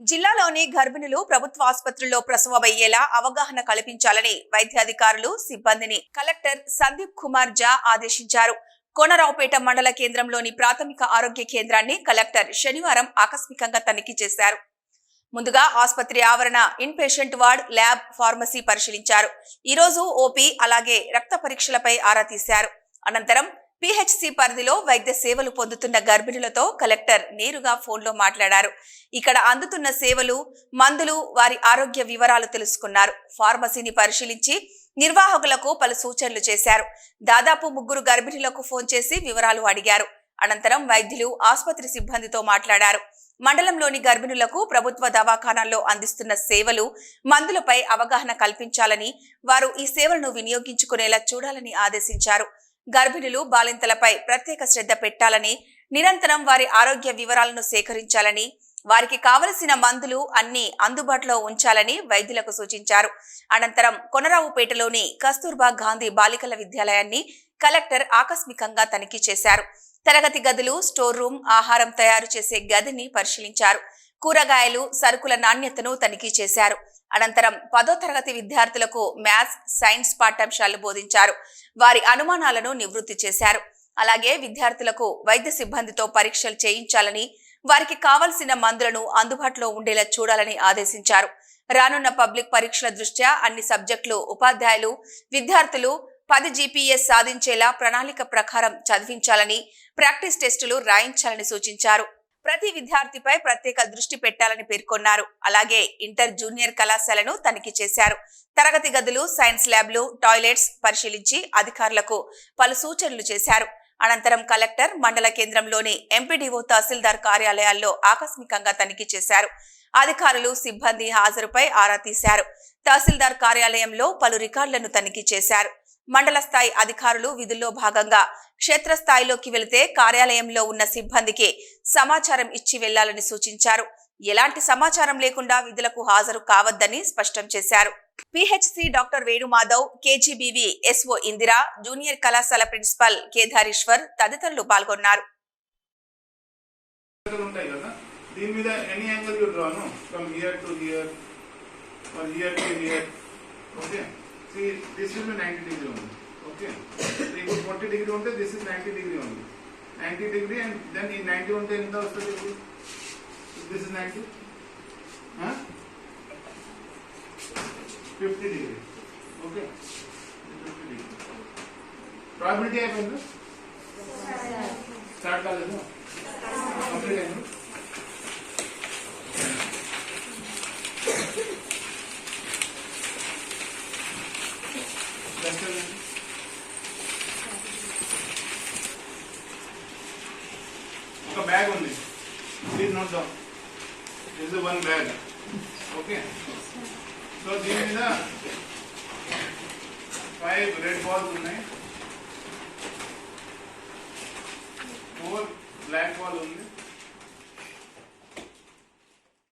జిల్లాలోని గర్భిణులు ప్రభుత్వ ఆసుపత్రుల్లో ప్రసవమయ్యేలా అవగాహన కల్పించాలని వైద్యాధికారులు సిబ్బందిని కలెక్టర్ సందీప్ కుమార్ జా ఆదేశించారు. కోనరావుపేట మండల కేంద్రంలోని ప్రాథమిక ఆరోగ్య కేంద్రాన్ని కలెక్టర్ శనివారం ఆకస్మికంగా తనిఖీ చేశారు. ముందుగా ఆసుపత్రి ఆవరణ inpatient ward lab pharmacy పరిశీలించారు. ఈ రోజు ఓపీ అలాగే రక్త పరీక్షలపై ఆరా తీశారు. అనంతరం పిహెచ్సి పరిధిలో వైద్య సేవలు పొందుతున్న గర్భిణులతో కలెక్టర్ నేరుగా ఫోన్లో మాట్లాడారు. ఇక్కడ అందుతున్న సేవలు మందులు వారి ఆరోగ్య వివరాలు తెలుసుకున్నారు. ఫార్మసీని పరిశీలించి నిర్వాహకులకు పలు సూచనలు చేశారు. దాదాపు ముగ్గురు గర్భిణులకు ఫోన్ చేసి వివరాలు అడిగారు. అనంతరం వైద్యులు ఆసుపత్రి సిబ్బందితో మాట్లాడారు. మండలంలోని గర్భిణులకు ప్రభుత్వ దవాఖానాల్లో అందిస్తున్న సేవలు మందులపై అవగాహన కల్పించాలని వారు ఈ సేవలను వినియోగించుకునేలా చూడాలని ఆదేశించారు. గర్భిణులు బాలింతలపై ప్రత్యేక శ్రద్ధ పెట్టాలని నిరంతరం వారి ఆరోగ్య వివరాలను సేకరించాలని వారికి కావలసిన మందులు అన్ని అందుబాటులో ఉంచాలని వైద్యులకు సూచించారు. అనంతరం కొనరావుపేటలోని కస్తూర్బా గాంధీ బాలికల విద్యాలయాన్ని కలెక్టర్ ఆకస్మికంగా తనిఖీ చేశారు. తరగతి గదులు స్టోర్ రూమ్ ఆహారం తయారు చేసే గదిని పరిశీలించారు. కూరగాయలు సరుకుల నాణ్యతను తనిఖీ చేశారు. అనంతరం పదో తరగతి విద్యార్థులకు మ్యాథ్స్ సైన్స్ పాఠ్యాంశాలు బోధించారు. వారి అనుమానాలను నివృత్తి చేశారు. అలాగే విద్యార్థులకు వైద్య సిబ్బందితో పరీక్షలు చేయించాలని వారికి కావలసిన మందులను అందుబాటులో ఉండేలా చూడాలని ఆదేశించారు. రానున్న పబ్లిక్ పరీక్షల దృష్ట్యా అన్ని సబ్జెక్టులు ఉపాధ్యాయులు విద్యార్థులు పది జీపీఎస్ సాధించేలా ప్రణాళిక ప్రకారం చదివించాలని ప్రాక్టీస్ టెస్టులు రాయించాలని సూచించారు. ప్రతి విద్యార్థిపై ప్రత్యేక దృష్టి పెట్టాలని పేర్కొన్నారు. అలాగే ఇంటర్ జూనియర్ కళాశాలను తనిఖీ చేశారు. తరగతి గదులు సైన్స్ ల్యాబ్లు టాయిలెట్స్ పరిశీలించి అధికారులకు పలు సూచనలు చేశారు. అనంతరం కలెక్టర్ మండల కేంద్రంలోని ఎంపీడీఓ తహసీల్దార్ కార్యాలయాల్లో ఆకస్మికంగా తనిఖీ చేశారు. అధికారులు సిబ్బంది హాజరుపై ఆరా తీశారు. తహసీల్దార్ కార్యాలయంలో పలు రికార్డులను తనిఖీ చేశారు. మండల స్థాయి అధికారులు విధుల్లో భాగంగా క్షేత్రస్థాయిలోకి వెళితే కార్యాలయంలో ఉన్న సిబ్బందికి సమాచారం ఇచ్చి వెళ్ళాలని సూచించారు. ఎలాంటి సమాచారం లేకుండా విధులకు హాజరు కావద్దని స్పష్టం చేశారు. PHC doctor Venumadhav KGBV SO Indira junior కళాశాల ప్రిన్సిపల్ కేదారీశ్వర్ తదితరులు పాల్గొన్నారు. దీని మీద any angle from here to here okay? See, this will be 90 degree only. Okay. So it is 40 degree only, this is 90 degree only. 90 degree and then in 90 only in the also degree. So this is 90. Huh? 50 degree. Okay. 50 degree. Probability I have in this? Start कर लेना. Complete है ना? minute. ఒక bag ఉంది please note down this one bag okay so దీని మీద five red balls ఉన్నాయి four black ball ఉంది